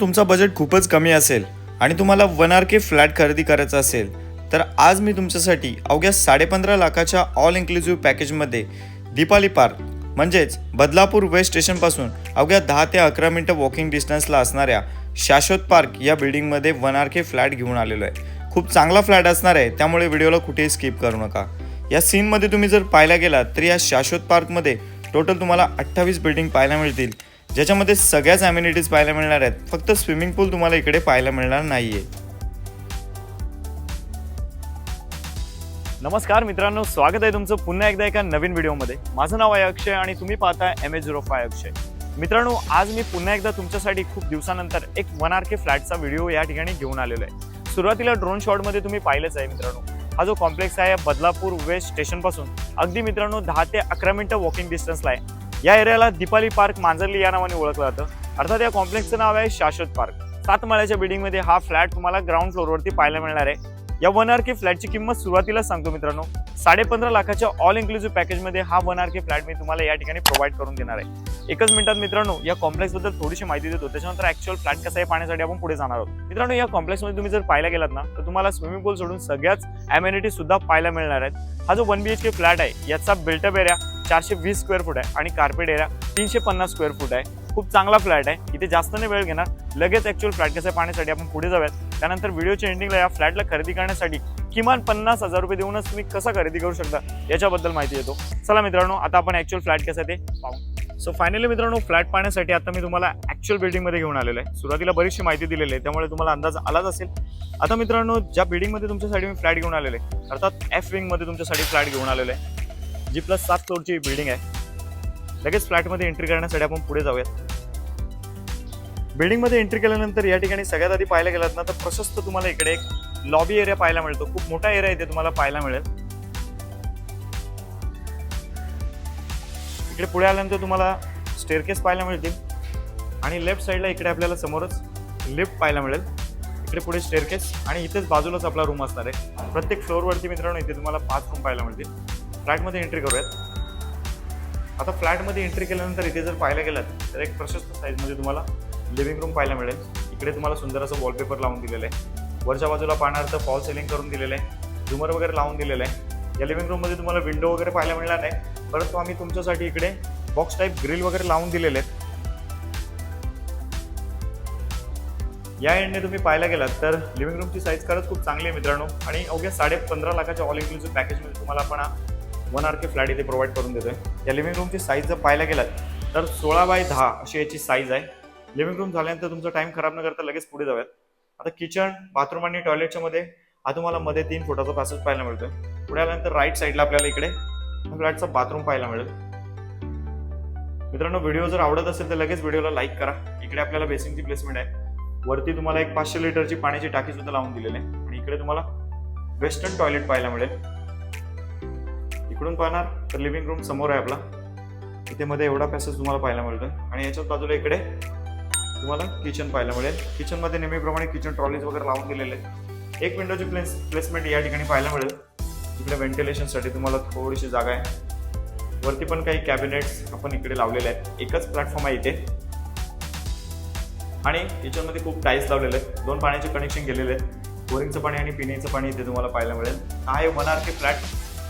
तुमचा बजेट खूपच कमी असेल आणि तुम्हाला वन आर के फ्लॅट खरेदी करायचा असेल तर आज मी तुमच्यासाठी अवघ्या साडेपंधरा लाखाच्या ऑल इन्क्लुझिव्ह पॅकेजमध्ये दीपाली पार्क म्हणजेच बदलापूर वेस्ट स्टेशनपासून अवघ्या दहा ते अकरा मिनटं वॉकिंग डिस्टन्सला असणाऱ्या शाश्वत पार्क या बिल्डिंगमध्ये वन आर के फ्लॅट घेऊन आलेलो आहे. खूप चांगला फ्लॅट असणार आहे त्यामुळे व्हिडिओला कुठेही स्किप करू नका. या सीनमध्ये तुम्ही जर पाहायला गेलात तर या शाश्वत पार्कमध्ये टोटल तुम्हाला अठ्ठावीस बिल्डिंग पाहायला मिळतील. ज्याच्यामध्ये सगळ्याच अम्युनिटीज पाहायला मिळणार आहेत. फक्त स्विमिंग पूल तुम्हाला इकडे पाहायला मिळणार नाहीये. नमस्कार मित्रांनो स्वागत आहे तुमचं पुन्हा एकदा एका नवीन व्हिडिओमध्ये. माझं नाव आहे अक्षय आणि तुम्ही पाहताय M A zero five Akshay. मित्रांनो आज मी पुन्हा एकदा तुमच्यासाठी खूप दिवसानंतर एक वन आर के फ्लॅटचा व्हिडिओ या ठिकाणी घेऊन आलेलो आहे. सुरुवातीला ड्रोन शॉटमध्ये तुम्ही पाहिलंच आहे मित्रांनो. हा जो कॉम्प्लेक्स आहे बदलापूर वेस्ट स्टेशनपासून अगदी मित्रांनो दहा ते अकरा मिनटं वॉकिंग डिस्टन्सला आहे. या एरियाला दीपाली पार्क मांजरली या नावाने ओळखलं जातं. अर्थात या कॉम्प्लेक्सचं नाव आहे शाश्वत पार्क. सात माळ्याच्या बिल्डिंगमध्ये हा फ्लॅट तुम्हाला ग्राउंड फ्लोअरवरती पाहायला मिळणार आहे. या वन आर के फ्लॅटची किंमत सुरुवातीला सांगतो मित्रांनो. साडेपंधरा लाखाच्या ऑल इन्क्लुझिव्ह पॅकेजमध्ये हा वन आर के फ्लॅट मी तुम्हाला या ठिकाणी प्रोव्हाइड करून देणार आहे. एकच मिनिटात मित्रांनो या कॉम्प्लेक्सबद्दल थोडीशी माहिती देतो. त्याच्यानंतर ऍक्च्युअल फ्लॅट कसं आहे पाहण्यासाठी आपण पुढे जाणार आहोत. मित्रांनो या कॉम्प्लेक्समध्ये तुम्ही जर पाहायला गेलात ना तर तुम्हाला स्विमिंग पूल सोडून सगळ्याच अमेनिटी सुद्धा पाहायला मिळणार आहेत. हा जो one B H K flat आहे याचा बिल्टअप एरिया चारशे वीस स्क्वेअर फूट आहे आणि कार्पेट एरिया तीनशे पन्नास स्क्वेअर फूट आहे. खूप चांगला फ्लॅट आहे. इथे जास्त नाही वेळ घेणार. लगेच ॲक्च्युअल फ्लॅट कसं आहे पाहण्यासाठी आपण पुढे जाऊयात. त्यानंतर व्हिडिओच्या एंडिंगला या फ्लॅटला खरेदी करण्यासाठी किमान पन्नास हजार रुपये देऊनच तुम्ही कसा खरेदी करू शकता याच्याबद्दल माहिती देतो. चला मित्रांनो आता आपण ॲक्च्युअल फ्लॅट कसं आहे ते पाहू. सो फायनली मित्रांनो फ्लॅट पाहण्यासाठी आता मी तुम्हाला ॲक्च्युअल बिल्डिंगमध्ये घेऊन आलेलो आहे. सुरुवातीला बरीचशी माहिती दिलेली आहे त्यामुळे तुम्हाला अंदाज आलाच असेल. आता मित्रांनो ज्या बिल्डिंगमध्ये तुमच्यासाठी मी फ्लॅट घेऊन आलेलो आहे अर्थात एफ विंगमध्ये तुमच्यासाठी फ्लॅट घेऊन आलेलो आहे. जी प्लस सात फ्लोरची बिल्डिंग आहे. लगेच फ्लॅटमध्ये एंट्री करण्यासाठी आपण पुढे जाऊयात. बिल्डिंगमध्ये एंट्री केल्यानंतर या ठिकाणी सगळ्यात आधी पाहायला गेलात ना तर प्रशस्त तुम्हाला इकडे एक लॉबी एरिया पाहायला मिळतो. खूप मोठा एरिया इथे तुम्हाला पाहायला मिळेल. इकडे पुढे आल्यानंतर तुम्हाला स्टेअरकेस पाहायला मिळतील. आणि लेफ्ट साईडला इकडे आपल्याला समोरच लिफ्ट पाहायला मिळेल. इकडे पुढे स्टेअरकेस आणि इथेच बाजूलाच आपला रूम असणार आहे. प्रत्येक फ्लोअरवरती मित्रांनो इथे तुम्हाला पाच रूम पाहायला मिळतील. फ्लॅटमध्ये एंट्री करूयात. आता फ्लॅटमध्ये एंट्री केल्यानंतर इथे जर पाहायला गेलात तर एक प्रशस्त साईजमध्ये तुम्हाला लिव्हिंग रूम पाहायला मिळेल. इकडे तुम्हाला सुंदर असं वॉलपेपर लावून दिलेलं आहे. वरच्या बाजूला पाहणार तर फॉल सेलिंग करून दिलेलं आहे. झुमर वगैरे लावून दिलेलं आहे. या लिव्हिंग रूममध्ये तुम्हाला विंडो वगैरे पाहायला मिळणार नाही. परंतु आम्ही तुमच्यासाठी इकडे बॉक्स टाईप ग्रिल वगैरे लावून दिलेले आहेत. या एंडने तुम्ही पाहायला गेलात तर लिव्हिंग रूमची साईज खरंच खूप चांगली आहे मित्रांनो. आणि अवघ्या साडे पंधरा लाखाच्या ऑल इन्क्लुझिव्ह पॅकेजमध्ये तुम्हाला आपण वन आर के फ्लॅट इथे प्रोव्हाइड करून देतोय. या लिव्हिंग रूमची साईज जर पाहायला गेलात तर सोळा बाय दहा अशी याची साईज आहे. लिव्हिंग रूम झाल्यानंतर तुमचा टाईम खराब न करता लगेच पुढे जाऊयात. आता किचन बाथरूम आणि टॉयलेटच्या मध्ये हा तुम्हाला मध्ये तीन फुटाचा पॅसेज पाहायला मिळतोय. पुढे आल्यानंतर राईट साईडला आपल्याला इकडे फ्लॅटचा बाथरूम पाहायला मिळेल. मित्रांनो व्हिडिओ जर आवडत असेल तर लगेच व्हिडिओला लाईक करा. इकडे आपल्याला बेसिंगची प्लेसमेंट आहे. वरती तुम्हाला एक पाचशे लिटरची पाण्याची टाकी सुद्धा लावून दिलेली आहे. आणि इकडे तुम्हाला वेस्टर्न टॉयलेट पाहायला मिळेल. इकडून पाहणार तर लिव्हिंग रूम समोर आहे आपला. इथे मध्ये एवढा पॅसेज तुम्हाला पाहायला मिळतो आणि याच्याच बाजूला इकडे तुम्हाला किचन पाहायला मिळेल. किचनमध्ये नेहमीप्रमाणे किचन ट्रॉलीज वगैरे लावून दिलेले आहेत. एक विंडोची प्लेस प्लेसमेंट या ठिकाणी पाहायला मिळेल. इकडे व्हेंटिलेशनसाठी तुम्हाला थोडीशी जागा आहे. वरती पण काही कॅबिनेट्स आपण इकडे लावलेले आहेत. एकच प्लॅटफॉर्म आहे इथे. आणि किचनमध्ये खूप टाईल्स लावलेले आहेत. दोन पाण्याचे कनेक्शन गेलेले आहेत. बोरिंगचं पाणी आणि पिण्याचं पाणी इथे तुम्हाला पाहायला मिळेल. हा आहे वन आर के फ्लॅट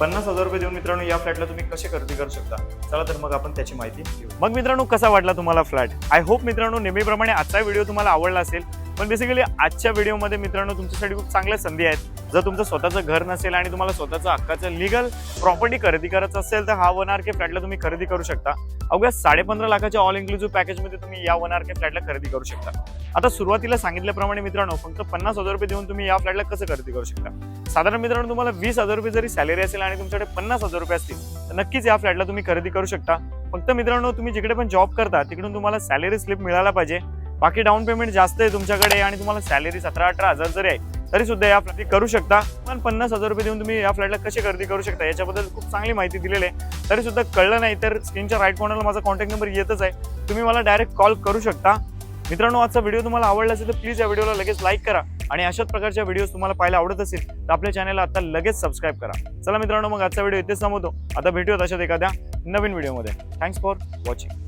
पन्नास हजार रुपये देऊन मित्रांनो या फ्लॅटला तुम्ही कसे खरेदी करू शकता? चला तर मग आपण त्याची माहिती घेऊ मग मित्रांनो कसा वाटला तुम्हाला फ्लॅट आय होप मित्रांनो नेहमीप्रमाणे आजचा व्हिडिओ तुम्हाला आवडला असेल. पण बेसिकली आजच्या व्हिडिओमध्ये मित्रांनो तुमच्यासाठी खूप चांगल्या संधी आहेत. जर तुमचं स्वतःचं घर नसेल आणि तुम्हाला स्वतःचं हक्काचं लिगल प्रॉपर्टी खरेदी करायचं असेल तर हा वन आर के फ्लॅटला तुम्ही खरेदी करू शकता. अवघ्या साडेपंधरा लाखाच्या ऑल इन्क्लुझिव्ह पॅकेजमध्ये तुम्ही या वन आर के फ्लॅटला खरेदी करू शकता. आता सुरुवातीला सांगितल्याप्रमाणे मित्रांनो फक्त पन्नास हजार रुपये देऊन तुम्ही या फ्लॅटला कसं खरेदी करू शकता? साधारण मित्रांनो तुम्हाला वीस हजार रुपये जरी सॅलरी असेल आणि तुमच्याकडे पन्नास हजार रुपये असतील तर नक्कीच या फ्लॅटला तुम्ही खरेदी करू शकता. फक्त मित्रांनो तुम्ही जिकडे पण जॉब करता तिकडून तुम्हाला सॅलरी स्लिप मिळायला पाहिजे. बाकी डाऊन पेमेंट जास्त आहे तुमच्याकडे आणि तुम्हाला सॅलरी सतरा अठरा हजार जरी आहे तरी सुद्धा या फ्लॅट करू शकता. पण पन्नास हजार रुपये देऊन तुम्ही या फ्लॅटला कशी खरेदी करू शकता? याच्याबद्दल खूप चांगली माहिती दिलेली आहे. तरी सुद्धा कळलं नाही तर स्क्रीनच्या राईट कॉर्नरला माझा कॉन्टॅक्ट नंबर येतच आहे. तुम्ही मला डायरेक्ट कॉल करू शकता. मित्रांनो आजचा व्हिडिओ तुम्हाला आवडला असेल तर प्लीज या व्हिडिओला लगेच लाईक करा. आणि अशाच प्रकारच्या व्हिडिओज तुम्हाला पाहायला आवडत असेल तर आपल्या चॅनलला आता लगेच सबस्क्राईब करा. चला मित्रांनो मग आजचा व्हिडिओ इथेच संपवतो आता भेटूयात अशाच एखाद्या नवीन व्हिडिओमध्ये थँक्स फॉर वॉचिंग